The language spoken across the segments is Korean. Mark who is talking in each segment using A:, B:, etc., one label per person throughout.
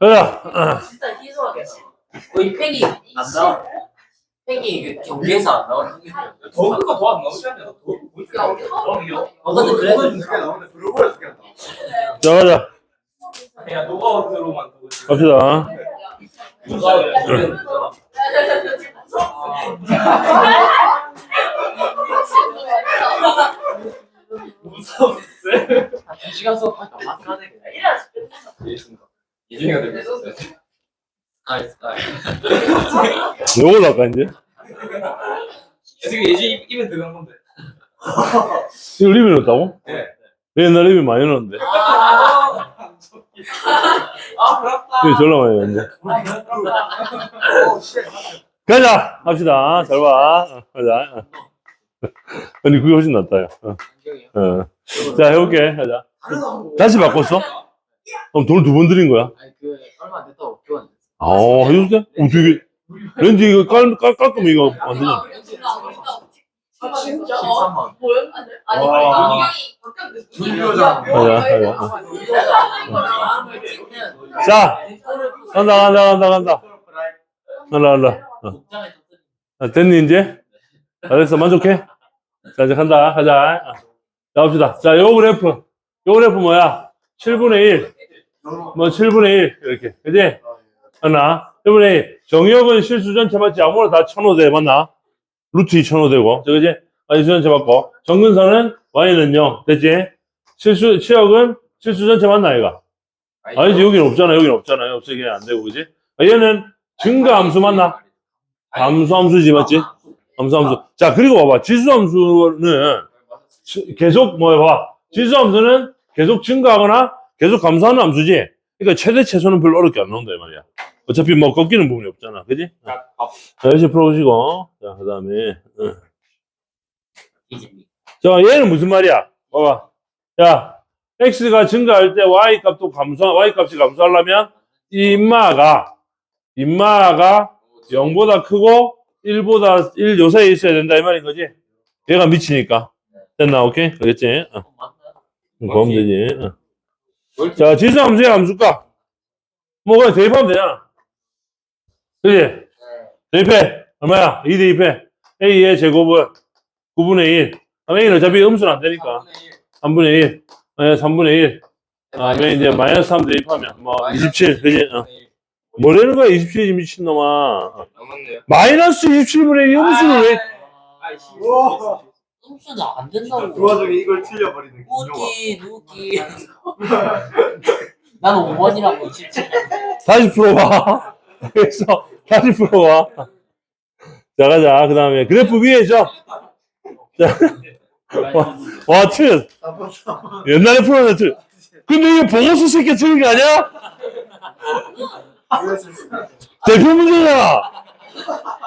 A: 가자.
B: 진짜 희소하겠어. 거의 팽이 난다. 팽이 그 경기에서 안 나오는
C: 더그가 더안 나오지 않냐? 더 보이지 않냐?
B: 어 근데 그래도
C: 두개 나오는데 블루볼에 두개 나와.
A: 자, 가자.
C: 두고 있지.
A: 갑시다.
B: 누가
C: 무서웠어.
B: 두 시간 수업 하니까 막 하네.
C: 예준이가 되고 있었어.
B: 스카이 스카이.
A: 요걸 할까, 이제?
C: 지금 예준 입- 입에 들어간 건데.
A: 이거 리뷰 넣었다고?
C: 네.
A: 옛날 리뷰 많이 넣었는데.
C: 아, 아 그렇다.
A: 이거 졸라 많이 넣었는데. 가자! 합시다. 잘 봐. 어, 가자. 아니, 그게 훨씬 낫다, 요 어. 어. 자, 해볼게. 가자. 다시 바꿨어? 그럼 돈을 두 번 드린 거야?
B: 아니 그 얼마 안 됐다고 교환.
A: 아, 해줬어? 어, 되게. 렌즈 이거 깔, 깔, 깔끔 이거 완전.
D: 진짜?
B: 13만 원.
D: 뭐였는데? 아니
C: 와.
D: 그러니까.
A: 가자, 가자. 자, 간다, 간다, 간다, 간다. 간다, 간다. 어. 아, 됐니, 이제? 잘했어, 만족해? 자, 이제 간다, 가자. 어. 자, 갑시다. 자, 요 그래프. 요 그래프 뭐야? 7분의 1. 뭐, 7분의 1. 이렇게. 그지? 하나. 7분의 1. 정역은 실수 전체 맞지? 아무나 다 1005대, 맞나? 루트 2005대고. 저, 그지? 아니, 실수 전체 맞고. 정근선은 y는 0. 됐지? 실수, 치역은 실수 전체 맞나, 얘가? 아니지, 여기는 없잖아, 여기는 없잖아. 없으게 안 되고, 그지? 아, 얘는 증가 함수 맞나? 함수 함수지, 맞지? 함수 함수. 자, 그리고 봐봐. 지수 함수는 치- 계속 뭐 봐봐. 지수 함수는 계속 증가하거나 계속 감소하는 함수지. 그러니까 최대 최소는 별로 어렵게 안 나온다 이 말이야. 어차피 뭐 꺾이는 부분이 없잖아. 그지? 자, 열심히 풀어보시고. 자, 그 다음에.
B: 이집니.
A: 자, 얘는 무슨 말이야? 봐봐. 야, x가 증가할 때 y 값도 감소, y 값이 감소하려면 이 인마가, 인마가 0보다 크고 1보다 1 요사이에 있어야 된다 이 말인 거지? 얘가 미치니까. 됐나? 오케이? 알겠지? 어. 그럼 되지. 어. 자, 지수 함수의 함수가 뭐 그냥 대입하면 되잖아. 그지? 대입해. 얼마야? 2 대입해. A의 제곱은 9분의 1. 그럼 A는 어차피 음수는 안 되니까. 3분의 1. 네, 3분의 1. 다음에 이제 마이너스 3 대입하면 뭐 27. 그지? 어. 뭐라는 거야? 27이지 미친놈아.
C: 남았네요.
A: 마이너스 27분의 2 음수를 왜?
C: 우와.
B: 음수는 안 된다고.
C: 그 와중에 이걸 틀려버리는 김용아.
B: 누기 누기. 나는 5번이라고 27.
A: 다시 풀어봐. 그래서 다시 풀어봐. 자, 가자. 그 다음에 그래프 위에죠? 와, 틀렸. 옛날에 틀. 근데 이게 보고서 새끼 틀린 거 아니야? 대표 문제잖아.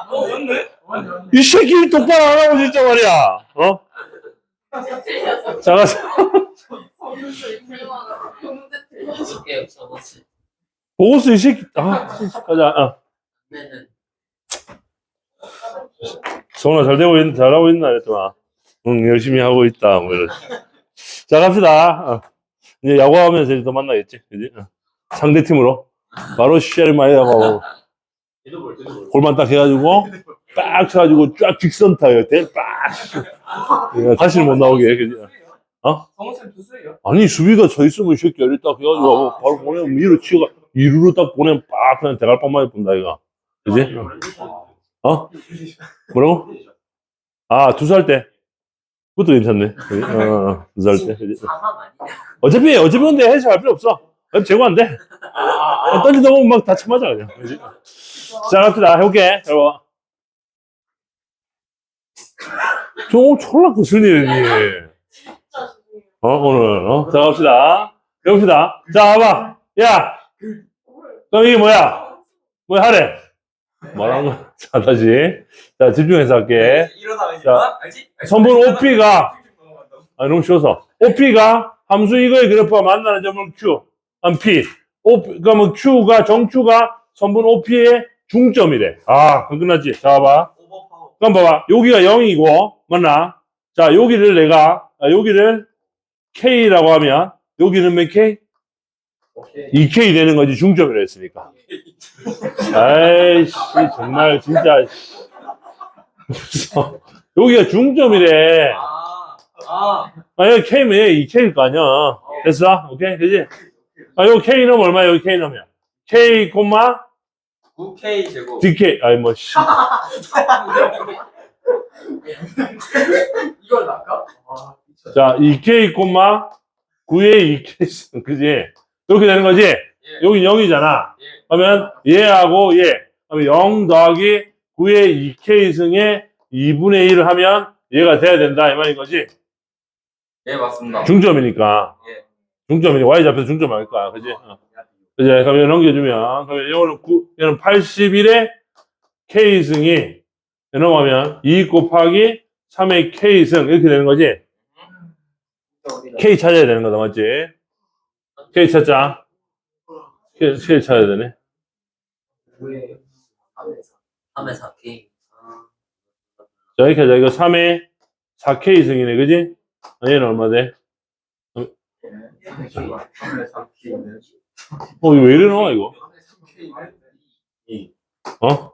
C: 어, 맞네.
A: 이 새끼 똑바로 안 하고 진짜 말이야. 어? 자,
B: 없어졌지.
A: 보고서 이 새끼. 아, 가자. 어.
B: 내는
A: 성훈아 잘 되고 있, 잘하고 있나 했더만. 응, 열심히 하고 있다. 뭐 이런. 자, 갑시다. 어. 이제 야구하면서 이제 또 만나겠지. 그지? 어. 상대 팀으로. 바로 쉐를 많이
C: 데드볼.
A: 골만 딱 해가지고, 빡 쳐가지고, 쫙 직선 타요. 대, 빡. 얘가 다시는 못 나오게.
C: 성우쌤 투수예요.
A: 아니, 수비가 서 있으면 이 새끼 열이 딱 해가지고, 바로 보내면 위로 치고, 이루로 딱 보내면 빡 그냥 대갈빵만 해본다, 이가. 그지? 어? 뭐라고? 아, 두 살 때. 그것도 괜찮네. 어, 어, 두살 때. 그지?
B: 4만 아니냐?
A: 어차피, 어차피 근데 해석할 필요 없어. 제거 안 돼. 그냥 던지다 보면 막 다 쳐 맞아, 그냥. 그지? 자, 갑시다. 해볼게. 잘 봐. 저, 졸라 거슬리네. 어, 오늘, 어? 자, 갑시다. 해봅시다. 자, 봐봐. 야, 그럼 이게 뭐야? 뭐야, 하래? 뭐라는 거? 자, 다시. 자, 집중해서 할게.
C: 일어나면
A: 자,
C: 알지?
A: 선분 OP가, 아, 너무 쉬워서. OP가 함수 이거의 그래프와 만나는 점을 Q, 한 P. O, 그러면 Q가, 정Q가 선분 OP의 중점이래. 아, 그럼 끝났지? 자.
C: 오버파워.
A: 그럼 봐봐. 여기가 0이고, 맞나? 자, 여기를 내가, 아, 여기를 K라고 하면, 여기는 몇 K?
C: 오케이.
A: 2K 되는 거지, 중점이라 했으니까. 아이씨, 정말, 진짜. 여기가 중점이래.
B: 아, 아.
A: 아, 여기 K면 얘 2K일 거 아니야. 됐어? 오케이? 그지? 아, 여기 K 넣으면 얼마야, 여기 K 넣으면? K, 콤마,
C: 9K 제곱.
A: DK. 아이, 뭐, 씨.
C: 이걸 날까? 아, 미쳤다.
A: 자, 2K, 콤마, 9에 2K. 그지? 이렇게 되는 거지?
C: 예.
A: 여기 0이잖아.
C: 예.
A: 그러면 얘하고 얘. 그러면 0 더하기 9의 2K 승에 2분의 1을 하면 얘가 돼야 된다. 이 말인 거지?
C: 예, 맞습니다.
A: 중점이니까.
C: 예.
A: 중점이니 Y 잡혀서 중점 할 거야. 그지? 어. 그지? 그럼 얘 넘겨주면, 그러면 이거는 9, 얘는 81의 K 승이 넘어가면 2 곱하기 3의 K 승 이렇게 되는 거지? K 찾아야 되는 거다. 맞지? K 찾자. K, K 찾아야 되네.
B: 3에 4K. 아,
A: 자, 이렇게 하자. 이거 3의 4K 승이네. 그지? 아, 얘는 얼마 돼? 어, 이거 왜 이래 나와, 이거? 어?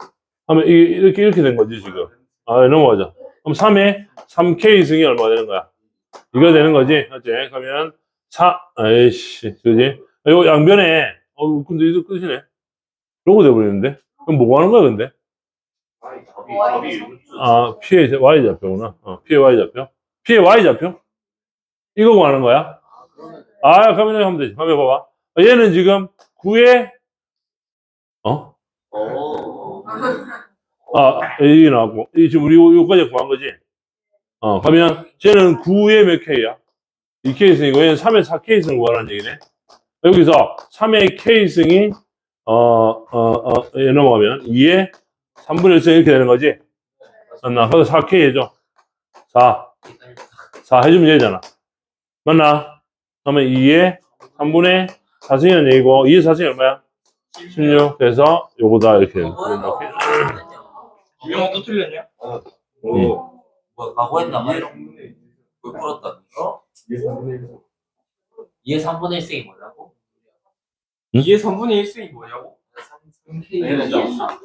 A: 하면 이게 이렇게, 이렇게 된 거지, 지금. 아, 넘어가자. 그럼 3에 3K 승이 얼마 되는 거야? 이거 되는 거지? 맞지? 그러면 4, 아이씨, 그지? 아, 이거 양변에, 어, 근데 이거 끝이네. 요거 돼버리는데? 그럼 뭐 하는 거야, 근데? 아, P의 Y 좌표구나. 어, P의 Y 좌표. P의 Y 좌표? 이거 뭐 하는 거야? 아, 그러면 하면 되지. 한번 봐봐. 아, 얘는 지금 9에, 어?
B: 오.
A: 아, 여기 나왔고. 이 지금 우리 요- 요까지 구한 거지? 어, 그러면 쟤는 9에 몇 K야? 2K승이고 얘는 3에 4K승 구하라는 얘기네. 여기서 3의 K승이, 어, 어, 어, 얘 넘어가면 2에 3분의 1승 이렇게 되는 거지? 맞나? 그래서 4K 해줘. 4. 4 해주면 되잖아. 맞나? 그러면 2에 3분의 4승이라는 얘기고, 2의 4승이 얼마야? 16. 그래서 요거다, 이렇게. 이렇게.
C: 유명한 또 틀렸냐?
B: 뭐, 과거했나 봐. 뭐 풀었다. 어? 2의 3분의 1승이 뭐라고?
C: 2의 3분의 1승이 뭐냐고?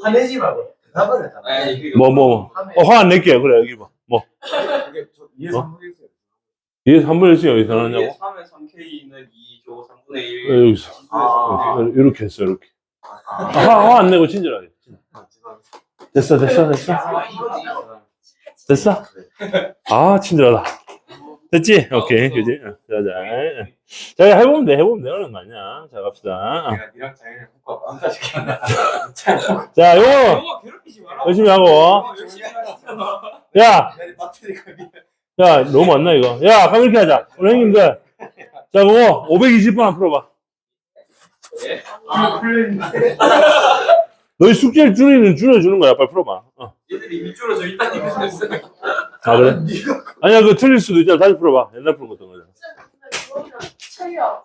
E: 화내지 말고 대답을 했잖아.
C: 아니,
A: 뭐, 뭐. 어, 화안 낼게. 그래, 여기 봐. 뭐.
E: 이해서
A: 어?
E: 모르겠어요.
A: 2의 3분의 1승이 어디서
C: 2의
A: 나왔냐고?
C: 3에 3K는 2조 3분의 1.
A: 어, 여기서.
C: 아.
A: 이렇게 했어, 이렇게. 아, 화 안 내고 친절하게. 됐어, 됐어, 됐어. 됐어? 아, 친절하다. 됐지? 오케이, 그지? 어, 자, 자. 자, 해보면 돼, 해보면 돼. 어려운 거 아니야. 자, 갑시다.
E: 내가 니랑 장인을 묶어 안타시켜.
A: 자, 요거
C: 영화 괴롭히지 마라.
A: 열심히 하고.
C: 어, 열심히 하시잖아.
A: 야,
E: 내 배터리가 미
A: 야, 너무 많나, 이거? 야, 그럼 이렇게 하자. 우리 형님들. 자, 그거 520번 한 풀어봐.
C: 아,
A: 너희 숙제를 줄이는 줄여주는 거야. 빨리 풀어봐. 어.
C: 얘들이 이미 줄어서 있다니까 그랬어.
A: 아, 그래? 아니야, 그거 틀릴 수도 있잖아. 다시 풀어봐. 옛날 풀은 것던 거잖아.
D: 체력.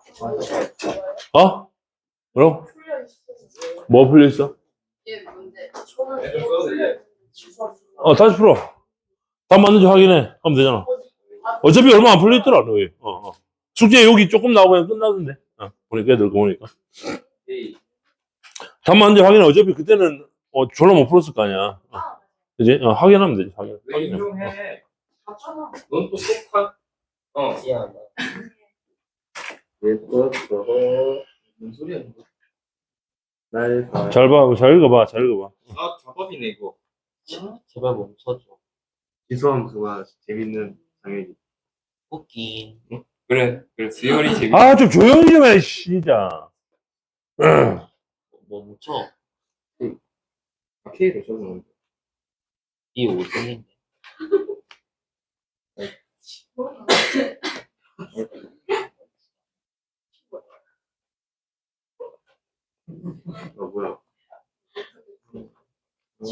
A: 어? 뭐라고?
D: 풀려 있어.
A: 뭐 풀려 있어?
D: 얘
C: 돼.
D: 주소.
A: 어, 다시 풀어. 답 맞는지 확인해. 하면 되잖아.
D: 아,
A: 어차피 얼마 안 풀려 있더라, 너희. 어, 어. 숙제 여기 조금 나오고 그냥 끝나던데. 어, 보니까 애들 거 보니까. 답 맞는지 확인해. 어차피 그때는, 어, 졸라 못 풀었을 거 아니야. 어. 그지? 어, 확인하면 되지, 확인.
C: 왜
A: 확인해.
C: 인용해?
D: 봤잖아.
C: 넌또 똑같. 어.
E: 무슨 소리야?
A: 날잘 봐, 잘 읽어봐, 잘 읽어봐.
C: 아, 자법이네 이거.
B: 제발 멈춰줘.
E: 기수함 그거 재밌는 장애기.
B: 웃긴.
C: 그래, 그래. 수열이 재밌.
A: 아, 좀 조용히 좀 해, 씨, 진짜.
B: 멈춰.
E: K로 써서
B: 이 5승인데.
E: 어 뭐야?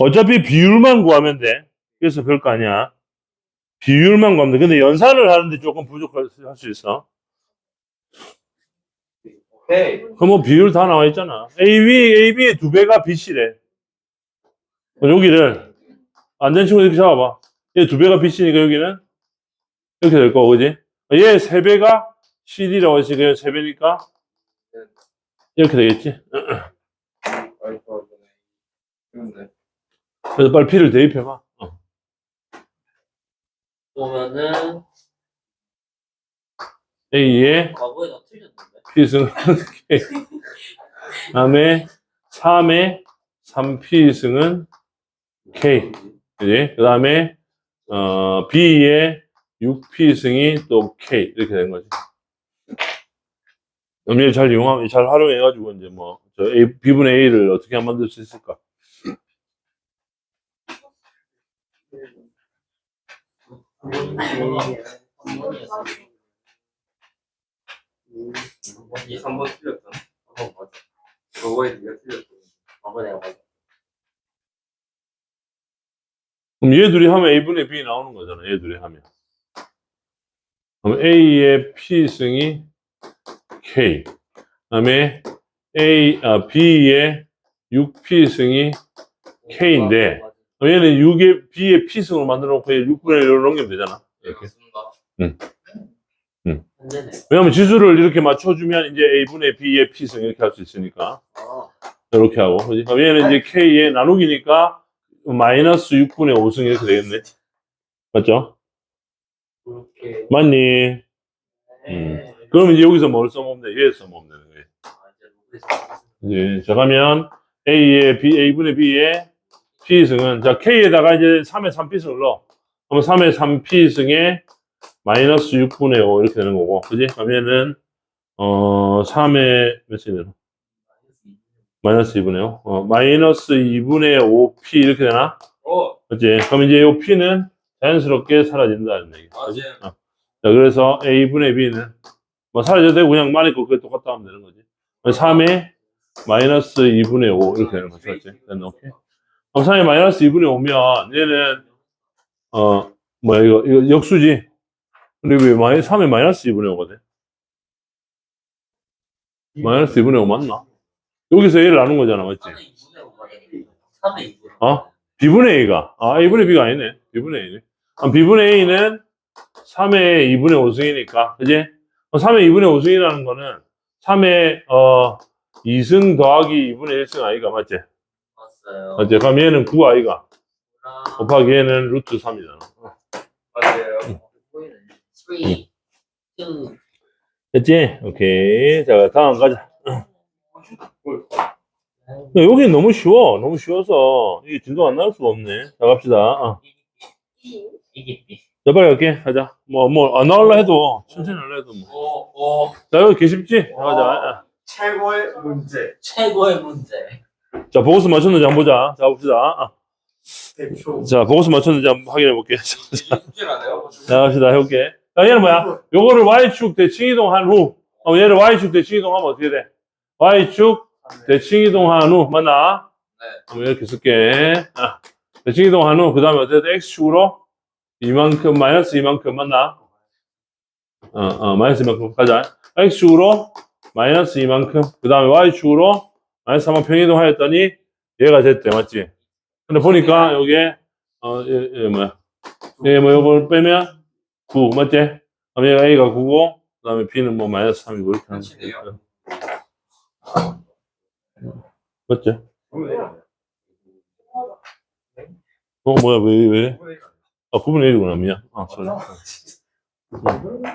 A: 어차피 비율만 구하면 돼. 그래서 별거 아니야. 비율만 돼. 근데 연산을 하는데 조금 부족할 수- 있어.
C: 오케이.
A: 그럼 뭐 비율 다 나와 있잖아. AB, AB의 두 배가 BC래. 여기를, 안된 친구 이렇게 잡아봐. 얘 두 배가 BC니까 여기는 이렇게 될 거고, 그지? 얘 3배가 CD라고 했으니까 얘 3배니까 이렇게 되겠지?
E: 그런데
A: 그래서 빨리 P를 대입해봐. 어.
B: 보면은
A: A의
B: 과거에 다 틀렸는데.
A: P승은 K. 그 다음에 3의 3P승은 K. 그지? 그 다음에, 어, B의 6P승이 또 K. 이렇게 된 거지. 음리를 잘 이용하면, 잘 활용해가지고, 이제 뭐, 저 A, B분의 A를 어떻게 만들 수 있을까?
E: 이 3번 틀렸잖아. 어 맞아. 저거에 네가 틀렸어.
B: 과거에 내가 맞아.
A: 그럼 얘 둘이 하면 A분의 B 나오는 거잖아. 얘 둘이 하면. 그럼 A의 P승이 K. 그 다음에 A, 아, B의 6P승이 K인데, 얘는 6의, B의 P승으로 만들어 놓고 얘 6분의 1로 넘기면 되잖아. 이렇게.
B: 안 되네.
A: 왜냐면 지수를 이렇게 맞춰주면 이제 A분의 B의 P승 이렇게 할 수 있으니까.
B: 아,
A: 이렇게 하고. 그지? 그럼 얘는 이제 K의 나누기니까 마이너스 6분의 5승 이렇게 되겠네. 맞죠? 맞니?
B: 음.
A: 그럼 이제 여기서 뭘 써먹으면 돼? 얘 써먹으면 되는 거예요. 이제, 자, 가면 A의 B, A분의 B의 P승은, 자, K에다가 이제 3의 3P승을 넣어. 그러면 3의 3P승에 마이너스 6분의 5 이렇게 되는 거고. 그지? 그러면은, 어, 3의 몇이 되나? 마이너스 2분의 5. 어, 마이너스 2분의 5P 이렇게 되나?
C: 어,
A: 그지? 그럼 이제 이 P는 자연스럽게 사라진다는 얘기.
C: 맞아요.
A: 어. 자, 그래서 A분의 B는 뭐 사라져도 되고 그냥 거 그게 똑같다 하면 되는 거지. 3에 마이너스 2분의 5 이렇게 되는 거지. 맞지? 오케이. 3에 마이너스 2분의 5면 얘는 어 뭐야 이거 이거 역수지. 왜 마이 3에 마이너스 2분의 5가 돼? 마이너스 2분의 5 맞나? 여기서 얘를 나눈 거잖아, 맞지?
B: 3의 2분의 5가 되네. 3의 2분의
A: 어? B분의 A가 아 A분의 B가 아니네. B분의 A네. 그럼 B분의 A는 3의 2분의 5승이니까 그지? 3의 2분의 5승이라는 거는 3의 어 2승 더하기 2분의 1승 아이가 맞지?
B: 맞어요.
A: 맞지? 그럼 얘는 9 아이가
B: 아,
A: 곱하기 얘는 루트 3이잖아.
E: 맞아요.
B: 보이네. 3, 2,
A: 됐지? 오케이. 자 다음 가자. 야, 여기 너무 쉬워. 너무 쉬워서 이게 진도 안 나올 수가 없네. 자 갑시다. 어.
B: 이게 B.
A: 자 빨리 갈게. 가자. 뭐 뭐 안 나올라 해도 천천히 할라 해도 뭐.
C: 어, 어.
A: 자 여기 계십지? 자, 가자.
E: 최고의 문제.
B: 최고의 문제.
A: 자, 보고서 맞췄는지 한번 보자. 자, 봅시다. 아,
E: 대표.
A: 자, 보고서 맞췄는지 한번 확인해 볼게.
C: 이게 숙제라네요.
A: 자, 갑시다. 해볼게. 자, 얘는 뭐야? 요거를 Y축 대칭 이동한 후. 어, 얘를 Y축 대칭 이동하면 어떻게 돼? Y축 대칭 이동한 후. 맞나?
C: 네.
A: 한번 이렇게 쓸게. 아, 대칭 이동한 후. 그 다음에 어떻게 돼? X축으로 이만큼, 마이너스 이만큼. 맞나? 어, 어, 마이너스 이만큼. 가자. X축으로 마이너스 이만큼. 그 다음에 Y축으로 마이너스 한번 평이동 하였더니 얘가 됐대. 맞지? 근데 보니까 여기에, 어, 얘, 얘 뭐야. 얘 뭐, 요걸 빼면 9, 맞지? 그럼 얘가 A가 9고, 그 다음에 B는 뭐 마이너스 3이고, 이렇게 하는
C: 그렇지네요.
A: 맞지? 어, 뭐야, 왜, 왜? 아, 9분의 1이구나. 미안. 아, sorry.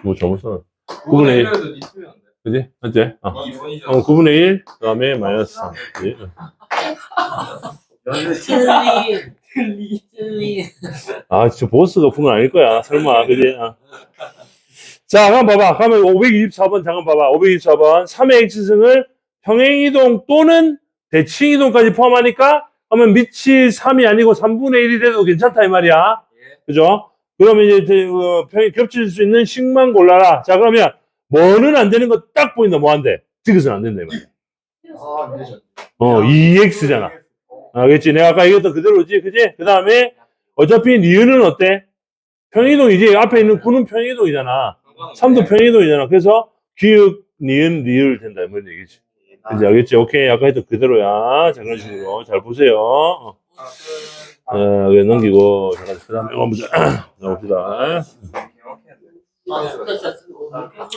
A: 뭐 잘못 써. 9분의 1. 그지? 맞지? 아.
C: 2분이죠.
A: 어, 9분의 1, 그 다음에 마이너스 3. 그지?
B: 틀린. 틀린. 틀린.
A: 아, 진짜 보스가 높은 건 아닐 거야. 설마, 그지? 아. 자, 그럼 봐봐. 그러면 524번, 잠깐 봐봐. 524번. 3의 x승을 평행이동 또는 대칭이동까지 포함하니까, 그러면 밑이 3이 아니고 3분의 1이 돼도 괜찮다, 이 말이야.
C: 예.
A: 그죠? 그러면 이제, 그, 평이 겹칠 수 있는 식만 골라라. 자, 그러면, 뭐는 안 되는 거 딱 보인다, 뭐 안 돼? 디귿은 안 된다, 이 말이야.
C: 아, 안 되죠.
A: 어, 2x잖아. 알겠지? 내가 아까 얘기했던 그대로지, 그지? 그 다음에, 어차피 니은은 어때? 평이동이지. 앞에 있는 9는 평이동이잖아. 3도 평이동이잖아. 그래서, 기역, 니은, 리을 된다. 이런 얘기지. 이제 알겠지? 오케이. 아까 했던 그대로야. 자, 그런 식으로. 잘 보세요. 어, 어, 그래, 넘기고. 자, 그 다음에, 한번 보자. 나봅시다.
B: 아, 진짜 쓰고.
A: 유후,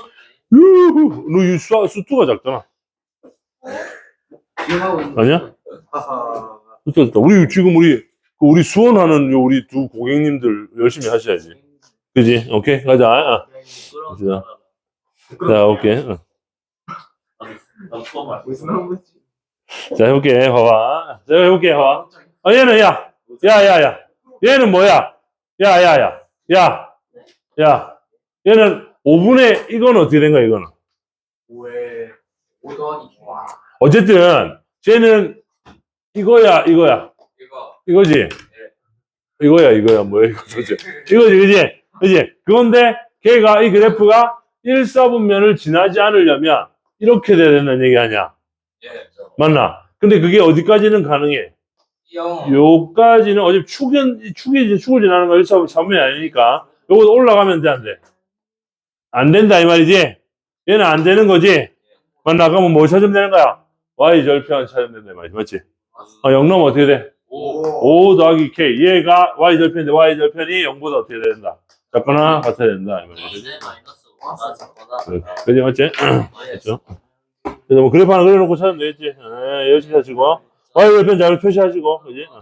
A: 너이 수, 수투가 작잖아. 아니야? 수투가 작다. 우리 지금 우리, 그 우리 수원하는 요 우리 두 고객님들 열심히 하셔야지. 그지? 오케이, 가자. 아. 자, 오케이.
E: 무슨 한 거지?
A: 자, 해볼게. 봐봐. 자, 해볼게. 봐봐. 아, 얘는, 야. 야, 야, 야. 얘는 뭐야? 야, 야, 야. 야. 야. 얘는 5분의, 이건 어떻게 된 거야, 이거는?
C: 5에 5 더하기 와
A: 어쨌든, 쟤는 이거야, 이거야.
C: 이거
A: 이거지? 이거야, 이거야, 뭐야, 이거 도대체. 이거지, 그지? 그지? 그건데, 걔가, 이 그래프가 1, 4분면을 지나지 않으려면, 이렇게 돼야 된다는 얘기 아니야.
C: 예
A: 맞나? 근데 그게 어디까지는 가능해?
C: 0
A: 요까지는 어차피 축은, 축이, 축을 지나는 거 1, 4분, 3분이 아니니까, 요거 올라가면 돼, 안 돼? 안 된다, 이 말이지? 얘는 안 되는 거지? 맞나? 그러면 뭐 찾으면 되는 거야? Y 절편 찾으면 된다, 이 말이지. 맞지? 아, 0 넣으면 어떻게 돼?
C: 5
A: 5 더하기 K. 얘가 Y 절편인데 Y 절편이 0보다 어떻게 된다? 작거나 같아야 된다. 이 말이지.
B: 네, 마이너스 5다 작거나.
A: 그래. 그지 맞지? 그렇죠? 그래서 뭐 그래프 하나 그려놓고 찾으면 되겠지. 에, 열심히 하시고. Y 절편 잘 표시하시고. 그지? 어.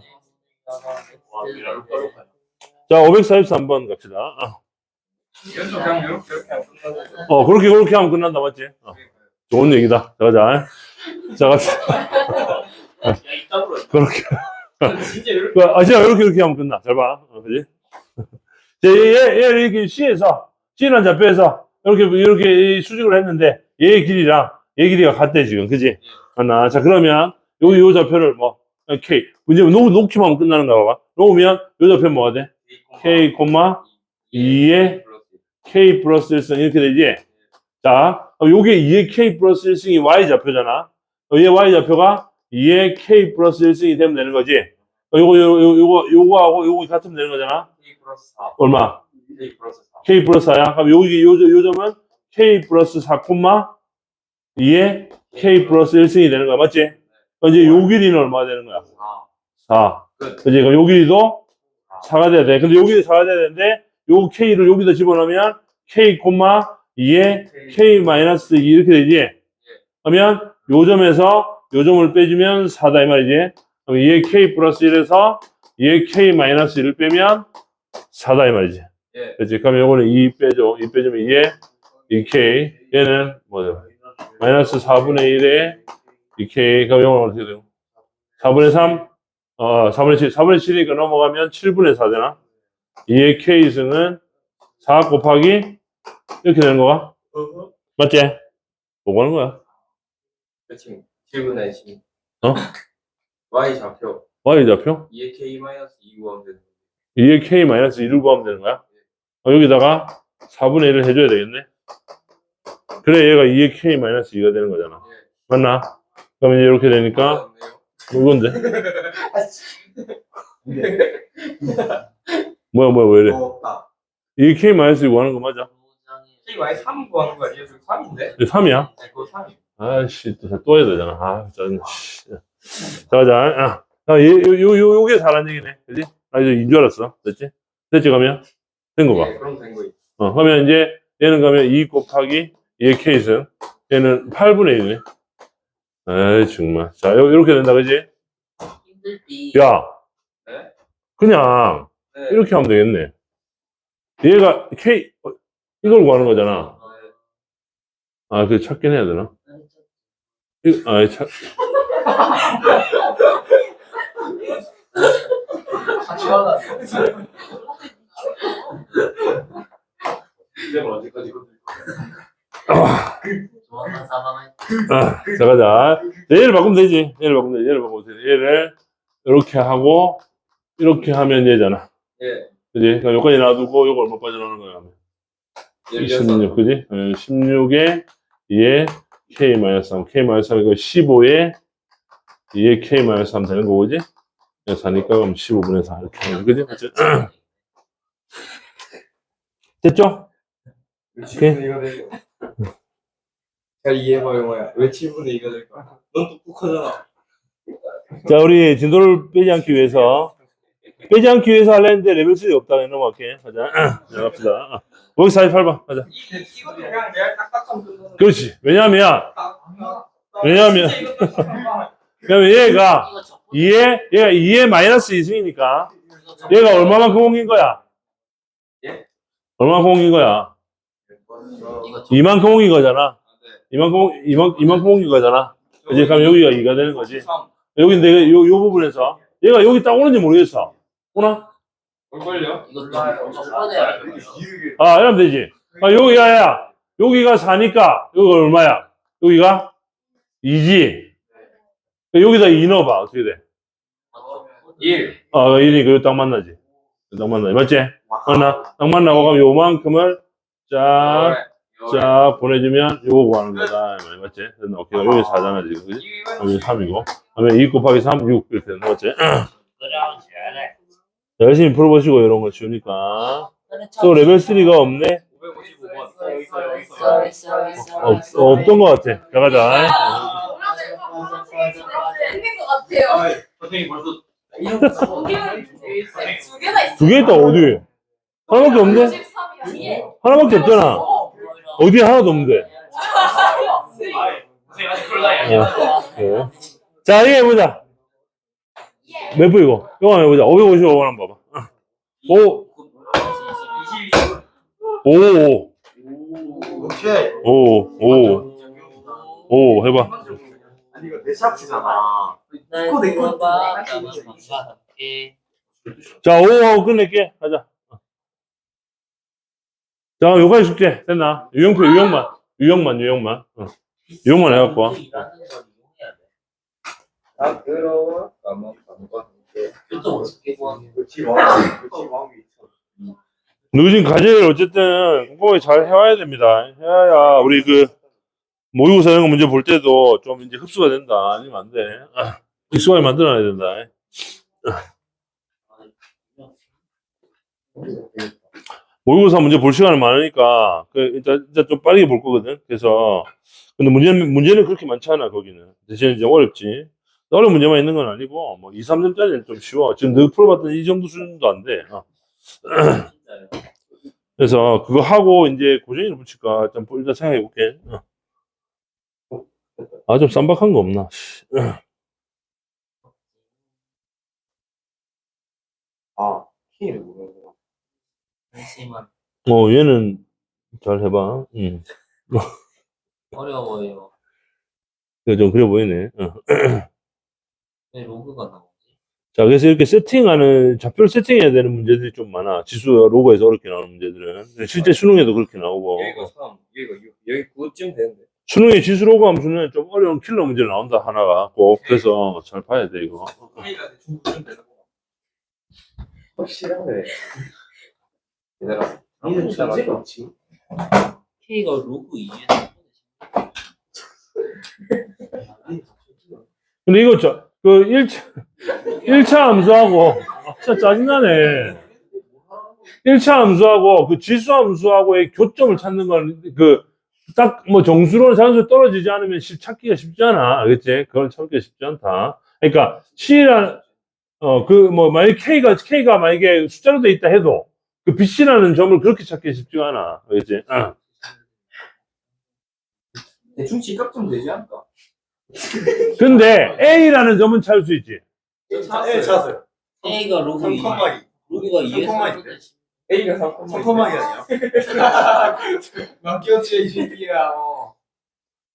A: 자, 543번 갑시다. 어.
C: 좀 그냥 이렇게 이렇게 하면 끝나는
A: 어, 그렇게 그렇게 하면 끝난다. 맞지? 어. 좋은 얘기다. 자, 가자. 자, 갑시다.
B: 야, 이따구로.
A: 그렇게.
C: 진짜 이렇게
A: 그, 아, 진짜 이렇게 이렇게 하면 끝나. 잘 봐. 어, 그지? 자, 얘, 얘, 얘 이렇게 C에서, C라는 좌표에서 이렇게, 이렇게 이 수직을 했는데, 얘의 길이랑 얘 길이가 같대, 지금. 그지? 하나. 자, 그러면, 요, 요 좌표를 뭐, 어, K. 문제 놓, 놓기만 하면 끝나는 거 봐봐. 놓으면, 요 좌표 뭐가 돼? K, 2에 K 플러스 1승 이렇게 되지? 자, 어, 요게 2의 K 플러스 1승이 Y 좌표잖아. 어, 얘 Y 좌표가 2의 K 플러스 1승이 되면 되는 거지? 어, 요거, 요, 요, 요거, 요거하고 요거 같으면 되는 거잖아?
C: K 플러스 4
A: 얼마?
C: K 플러스 4
A: K 플러스 4야? 그럼 여기, 요, 요 점은 K 플러스 4, 2의 K 플러스 1승이 되는 거야. 맞지? 어, 이제 요 길이는 얼마가 되는 거야?
C: 4
A: 4.
C: 끝.
A: 그지? 그럼 요 길이도 4가 돼야 돼. 근데 여기도 4가 돼야 되는데, 요 K를 여기다 집어넣으면 K, 2에 K 마이너스 2 이렇게 되지? 그러면 요 점에서 요 점을 빼주면 4다 이 말이지? 그럼 2의 K 플러스 1에서 2의 K 마이너스 1을 빼면 4다 이 말이지?
C: 예.
A: 그렇지? 그러면 요거는 2 빼줘. 2 빼주면 2의 2K. 얘는 뭐죠? 마이너스 4분의 1에 2K. 그럼 요거는 어떻게 돼요? 4분의 3? 어, 4분의 7. 4분의 7이니까 넘어가면 7분의 4 되나? 2의 K승은 4 곱하기 이렇게 되는 거가? 맞지? 뭐 하는 거야?
C: 그치 7분의 10
A: 어?
C: Y 좌표
A: Y 좌표?
C: 2의 K 마이너스 2 구하면 되는
A: 2의 K 마이너스 1을 구하면 되는 거야? 어, 여기다가 4분의 1을 해줘야 되겠네? 그래, 얘가 2의 K 마이너스 2가 되는 거잖아.
C: 예.
A: 맞나? 그러면 이제 이렇게 되니까, 이건데? 뭐야, 뭐야, 왜 이래?
E: 없다.
A: 2의 K 마이너스 2 구하는 거 맞아?
C: K Y 3 구하는 거 아니에요? 지금 3인데?
A: 3이야?
C: 네 그거 3이
A: 아씨, 또, 또 해야 되잖아. 아, 짠, 씨. 자, 자, 아. 자, 얘, 요, 요, 요, 요게 잘한 얘기네. 그지? 아, 이제 인줄 알았어. 됐지? 됐지, 가면? 된 거 봐.
C: 예, 그럼 된 거지
A: 어, 하면 이제, 얘는 가면 2 곱하기 2의 K승. 얘는 8분의 1이네. 에이, 정말. 자, 요, 요렇게 된다, 그지?
B: 힘들지.
A: 야.
C: 네?
A: 그냥,
C: 네.
A: 이렇게 하면 되겠네. 얘가 K, 어, 이걸 구하는 거잖아. 아, 그 찾긴 해야 되나? 이, 아, 찾,
C: 언제까지 이거
B: 조만간 사망할
A: 아, 자, 가자. 얘를 바꾸면 되지. 얘를 바꾸면 되지. 얘를 바꾸면 되지. 얘를 이렇게 하고, 이렇게 하면 되잖아.
C: 예
A: 그지? 그럼 여기까지 놔두고, 요거 얼마 빠져나오는 거야? 하면. 26, 그지? 16에 2에 K-3, K-3, 이거 15에 2에 K-3 되는 거, 그지? 그래서 하니까 그럼 15분의 4 이렇게 하는 거, 그지? 됐죠?
C: 왜 7분의 2가 되죠? 잘 이해해봐 영화야 왜 7분의 2가 될까? 넌 똑똑하잖아
A: 자, 우리 진도를 빼지 않기 위해서 빼지 않기 위해서 하려는데 레벨 3 없다. 넘어갈게. 가자. 자, 갑시다. 거기 48번. 가자. 그렇지. 왜냐면,
C: 거.
A: 왜냐면, 왜냐면 얘가
B: 이거 저
A: 2에, 얘가 2에 마이너스 2승이니까
B: 이거 저
A: 얘가 얼마만큼 옮긴 거야?
C: 예?
A: 얼마만큼 옮긴 거야? 2만큼 옮긴 거잖아. 이만큼, 이만, 이만큼 옮긴 거잖아. 이제 그럼 여기가 2가 되는 거지. 여기 내가 요, 요 부분에서 얘가 여기 딱 오는지 모르겠어. 오나?
C: 뭘걸요?
B: 이거 저 저번에
A: 아, 이러면 되지. 아, 여기가, 야, 여기가 4니까, 여기가 얼마야? 여기가 2지. 여기다 2 넣어봐. 어떻게 돼?
C: 1
A: 아, 1이 그딱 만나지. 딱 만나지. 맞지? 맞나? 딱 만나고 그럼 요만큼을 쫙, 쫙 보내주면 요거 구하는 거다. 맞지? 오케이. 여기 4잖아, 지금. 그지? 여기 3이고. 그러면 2 곱하기 3, 6. 이렇게 되는 거지?
B: 그냥 잘해.
A: 열심히 풀어보시고, 이런 거 쉬우니까. 또 레벨 3가 없네?
C: 555번
A: 없, 없던 것 같아. 자, 가자.
D: 생긴 것 같아요.
C: 선생님 벌써
D: 두 개나 있어.
A: 두 개 있다, 어디? 하나밖에 없네?
D: 53이야.
A: 하나밖에 없잖아. 어디에 하나도 없는데.
C: 선생님 아직 몰라요
A: 어, 네. 자, 이거 해보자. 몇 분 이거? 이거 한번 해보자. 555원 한번 봐봐. 오, 5, 5,
C: 오케이
A: 5, 5, 5, 해봐.
C: 아니 이거 내 샤프잖아
A: 자, 5 하고 끝낼게. 가자. 자, 요까지 줄게. 됐나? 유형표, 유형만. 유형만, 유형만. 어. 유형만 해갖고 와.
C: 아 들어와 아마
A: 누구 지금 과제를 어쨌든 꼼꼼하게 잘 해와야 됩니다. 해야 우리 그 모의고사 이런 거 문제 볼 때도 좀 이제 흡수가 된다. 아니면 안 돼. 아, 익숙하게 만들어놔야 된다. 모의고사 문제 볼 시간이 많으니까 그 일단, 일단 좀 빠르게 볼 거거든. 그래서 근데 문제는 문제는 그렇게 많지 않아 거기는 대신 이제 어렵지. 어려운 문제만 있는 건 아니고 뭐 2, 3점짜리는 좀 쉬워. 지금 너 풀어봤더니 이 정도 수준도 안 돼. 어. 그래서 그거 하고 이제 고정이를 붙일까 좀 일단 생각해 볼게. 아좀 쌈박한 거 없나? 씨.
C: 아 키를 모르는구나
A: 어 얘는 잘 해봐. 응.
B: 어려워요.
A: 그거 좀 그래 보이네. 어.
B: 왜 로그가 나오지?
A: 자 그래서 이렇게 세팅하는 좌표를 세팅해야 되는 문제들이 좀 많아. 지수 로고에서 어렵게 나오는 문제들은 실제 수능에도 그렇게 나오고.
C: 여기가 3 여기가 6 여기 9쯤 되는데
A: 수능에 지수 로고 함수는 좀 어려운 킬러 문제 나온다 하나가 꼭 그래서 잘 봐야 돼 이거.
C: K가 대충 9쯤 되는 거 확실하네 얘들아 아무
B: K가 로그 2에서
A: 근데 이거 저, 그 1차, 1차 함수하고, 아, 진짜 짜증나네. 1차 함수하고 그 지수 함수하고의 교점을 찾는 건 그, 딱 뭐 정수로 산수 떨어지지 않으면 쉽- 찾기가 쉽지 않아. 알겠지? 그걸 찾기가 쉽지 않다. 그러니까 C란, 어, 그 뭐, 만약에 K가, K가 만약에 숫자로 돼 있다 해도 그 BC라는 점을 그렇게 찾기 쉽지가 않아. 알겠지? 어.
C: 대충 지값 좀 되지 않을까?
A: 근데 A라는 점은 찾을 수 있지.
C: 예 찾았어요.
B: A가 로그 2
C: 3컴마기
B: 로그가 2에서
C: 삼콤마기. A가 3컴마기 아니야? 맡겼지 이 새끼야 어.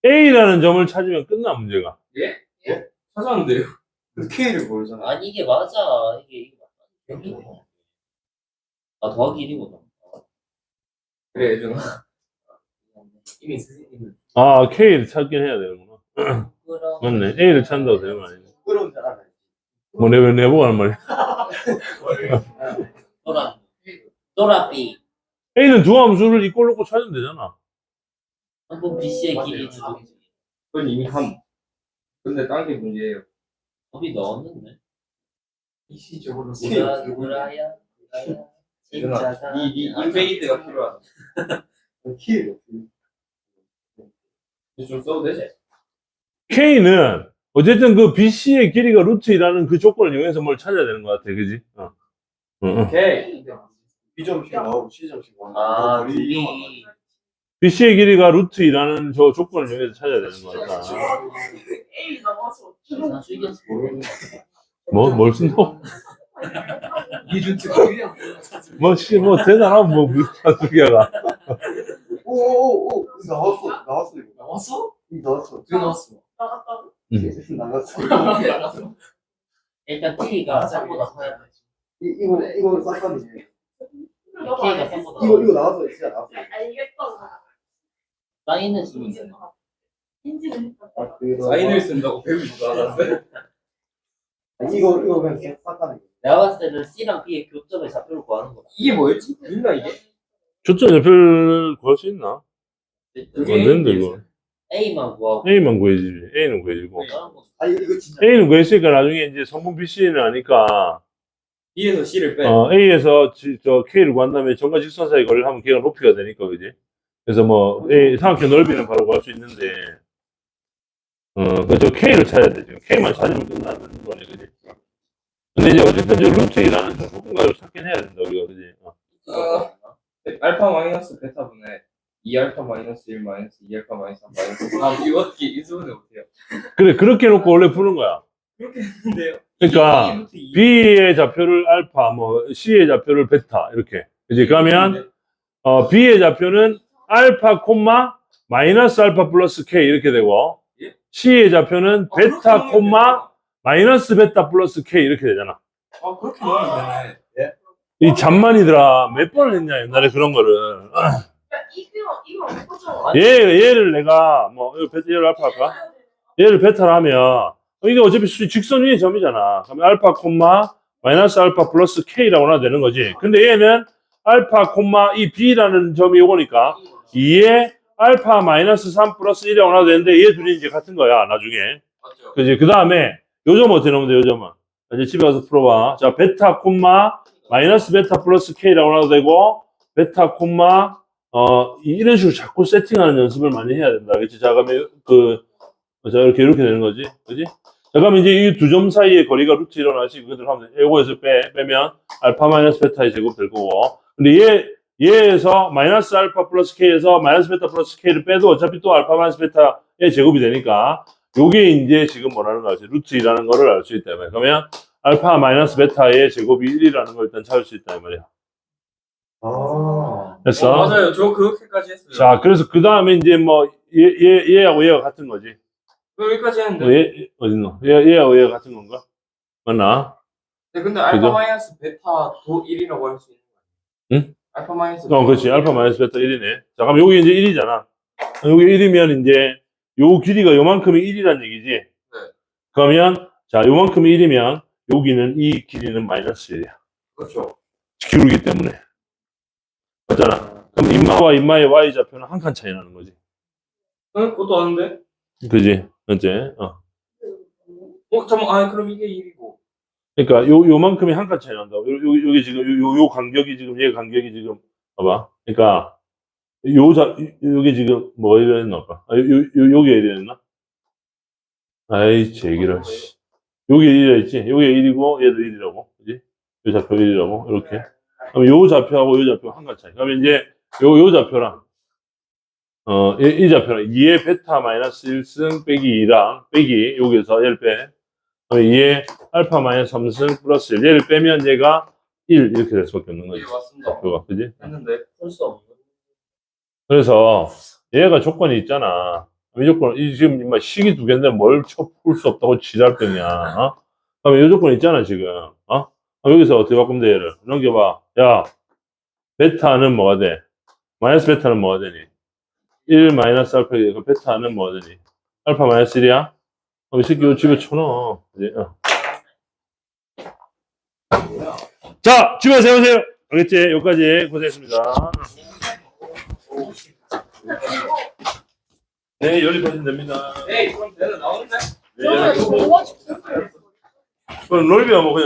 A: A라는 점을 찾으면 끝나, 문제가.
C: 찾았는데요? K를 모르잖아.
B: 아니 이게 맞아. 이게 이게 맞아. 아 더하기 1이구나
C: 그래 예준아. 이미 선생님은
A: 아, K를 찾긴 해야 되는구나. 맞네. A를 찾는다고 되는 거 아니네.
C: 부끄러운 줄 알아
A: 뭐, 내, 내보고 하는 말이야.
B: 도라 도라삐
A: A는 두 함수를 이꼴 놓고 찾으면 되잖아.
B: 한번 BC의 길이 주고
C: 그건 이미 함. 근데 딴 게 문제예요.
B: 법이 넣었는데?
C: 이시적으로
B: 누라 누라야? 누라야? 진짜다.
C: 이 이 인베이드가 필요하다. 키를 좀 써도 되지?
A: K는 어쨌든 그 BC의 길이가 루트 1라는 그 조건을 이용해서 뭘 찾아야 되는 것 같아. 그지? 어.
C: 오케이.
E: B점씩 나오고 C점씩 나오고.
B: 아,
E: 거리 거지.
A: BC의 길이가 루트 2라는 저 조건을 여기서 찾아야 되는 거니까.
D: A 넘어서.
B: 계산 수익에서
A: 뭐, 뭘 쓴다고?
C: 이 루트 그냥
A: 뭐, 씨, 뭐, 대단하면 뭐, 무슨 소리야가.
E: 오오오오 나왔어 나왔어 이거
C: 나왔어?
E: 이거 나왔어
C: 어떻게 나왔어?
D: 나갔다고?
E: 나갔어
C: 나갔어.
B: 일단 T가 3보다 커야 돼.
E: 이 이거 이거
D: 너가
B: K가
D: 알겠어.
B: 3보다
E: 이거 이거 나왔어 진짜 나왔어
D: 알겠다고.
B: 사인을 쓰면 되나?
D: 인지는
E: 아, 그거-
C: 사인을 쓴다고 배우지 않았어요?
E: 아, 이거 이거 그냥 싹간이
B: 내가 봤을 때는 C랑 B의 교점의 좌표를 구하는 거다.
C: 이게 뭐였지? 있나 이게?
A: 초점 옆을 구할 수 있나? 안 되는데, 이거.
B: A만 구하고
A: A만 구해지지. A는 구해지고.
B: 다른
E: 건아 이거 이거 진짜
A: A는 구했으니까 나중에 이제 성분 BC는 아니까,
C: B에서 C를 빼.
A: 어, A에서 지- 저 K를 구한 다음에 정과 직선 사이 거리를 하면 걔가 높이가 되니까, 그지? 그래서 뭐, A, 삼각형 넓이는 바로 구할 수 있는데, 어, 그저 K를 찾아야 돼, 지금. K만 찾으면 끝나는 거네, 그지? 근데 이제 어쨌든 저 루트 2라는 저 조건가를 찾긴 해야 된다, 우리가, 그지? 어.
C: 어, 알파 마이너스 베타분의 2 알파 마이너스 1 마이너스 2 알파 마이너스 3 마이너스 3 이거 어떻게 인수분해 어때요?
A: 그래, 그렇게 놓고 원래 푸는 거야.
C: 그렇게 했는데요.
A: 그러니까,
C: 이게 루트 2.
A: B의 좌표를 알파, 뭐, C의 좌표를 베타, 이렇게. 이제 그러면, 어, B의 좌표는 알파, 콤마, 마이너스 알파 플러스 K 이렇게 되고,
C: 예?
A: C의 좌표는
C: 아,
A: 베타, 콤마. 마이너스 베타 플러스 K 이렇게 되잖아.
C: 아 그렇게 넣으면 되네.
A: 이 잠만이더라. 몇 번을 했냐, 옛날에 그런 거를.
D: 이거 이거 어쩌고.
A: 얘, 얘를 내가, 뭐, 이거 베타, 얘를 알파 할까? 얘를 베타로 하면, 이게 어차피 수- 직선 위의 점이잖아. 그러면 알파, 콤마, 마이너스 알파 플러스 K라고 하나 되는 거지. 근데 얘는 알파, 콤마, 이 B라는 점이 오니까, 2에 알파 마이너스 3 플러스 1이라고 하나 되는데, 얘 둘이 이제 같은 거야, 나중에.
C: 맞죠?
A: 그지? 그 다음에, 요점 어떻게 넣으면 돼, 요 점은? 이제 집에 가서 풀어봐. 자, 베타, 콤마, 마이너스 베타 플러스 K라고 하나 되고, 베타, 콤마, 어, 이- 이런 식으로 자꾸 세팅하는 연습을 많이 해야 된다. 그치? 자, 그러면 그, 자, 이렇게, 이렇게 되는 거지. 그지? 자, 그러면 이제 이 두 점 사이의 거리가 루트 일어나시, 그대로 하면 돼. 요거에서 빼, 빼면, 알파 마이너스 베타의 제곱 될 거고. 근데 얘, 얘에서 마이너스 알파 플러스 K에서 마이너스 베타 플러스 K를 빼도 어차피 또 알파 마이너스 베타의 제곱이 되니까, 요게 이제 지금 뭐라는 거지? 루트 2라는 거를 알 수 있다. 그러면, 알파 마이너스 베타의 제곱이 1이라는 걸 일단 찾을 수 있다. 이 말이야.
E: 아
A: 됐어?
C: 어, 맞아요. 저 그렇게까지 했어요.
A: 자, 그래서 그 다음에 이제 뭐, 얘, 얘, 얘하고 얘가 같은 거지.
C: 여기까지
A: 뭐
C: 했는데.
A: 얘, 얘, 어딨노? 얘, 얘하고 얘가 같은 건가? 맞나?
C: 네, 근데 알파
A: 그죠?
C: 마이너스 베타 도 1이라고 할 수 있는 거예요.
A: 응?
C: 알파 마이너스.
A: 어, 그렇지. 알파 마이너스 베타 1이네. 자, 그럼 여기 이제 1이잖아. 여기 1이면 이제, 요 길이가 요만큼이 1이란 얘기지. 그러면, 자, 요만큼이 1이면, 여기는 이 길이는 마이너스 1이야.
C: 그렇죠.
A: 기울기 때문에. 맞잖아. 그럼 인마와 인마의 y 좌표는 한 칸 차이 나는 거지.
C: 응, 그것도 아는데.
A: 그지? 어째? 어.
C: 어, 잠깐, 아, 그럼 이게 1이고.
A: 그러니까 요 요만큼이 한 칸 차이 난다고. 요, 요, 여기 지금 요, 요, 요 간격이 지금 얘 간격이 지금 봐봐. 그러니까 요 자, 여기 지금 뭐가 이랬나 봐. 아, 요, 요, 요 여기 이랬나? 아이 제기를 씨. 여기 1이라 했지. 여기 1이고 얘도 1이라고. 그지? 요 좌표 1이라고. 이렇게. 그럼 요 좌표하고 요 좌표 한칸 차이. 그러면 이제 요, 요 좌표랑 어, 이, 이 좌표랑 2의 베타 마이너스 1승 빼기 2랑 빼기 여기서 얘를 빼. 그러면 2의 알파 마이너스 3승 플러스 1. 얘를 빼면 얘가 1 이렇게 될 수밖에 없는 거지.
C: 네, 맞습니다.
A: 좌표가. 그지?
C: 했는데.
B: 풀수 없는
A: 그래서 얘가 조건이 있잖아. 이 조건, 이 지금 인마 식이 두 개인데 뭘 쳐 풀 수 없다고 지랄병이야. 어? 그럼 이 조건 있잖아, 지금. 어? 그럼 여기서 어떻게 바꾸면 돼, 얘를? 넘겨봐. 야, 베타는 뭐가 돼? 마이너스 베타는 뭐가 되니? 1 마이너스 알파, 그 베타는 뭐가 되니? 알파 마이너스 1이야? 그럼 이 새끼 이거 집에 쳐넣어. 이제, 어. 자, 집에 세우세요. 알겠지? 여기까지 고생했습니다. 네, 연립하시면 됩니다.
C: 에이, 그럼 내가 나오는데?
A: 네, 그럼 넓이야 뭐 그냥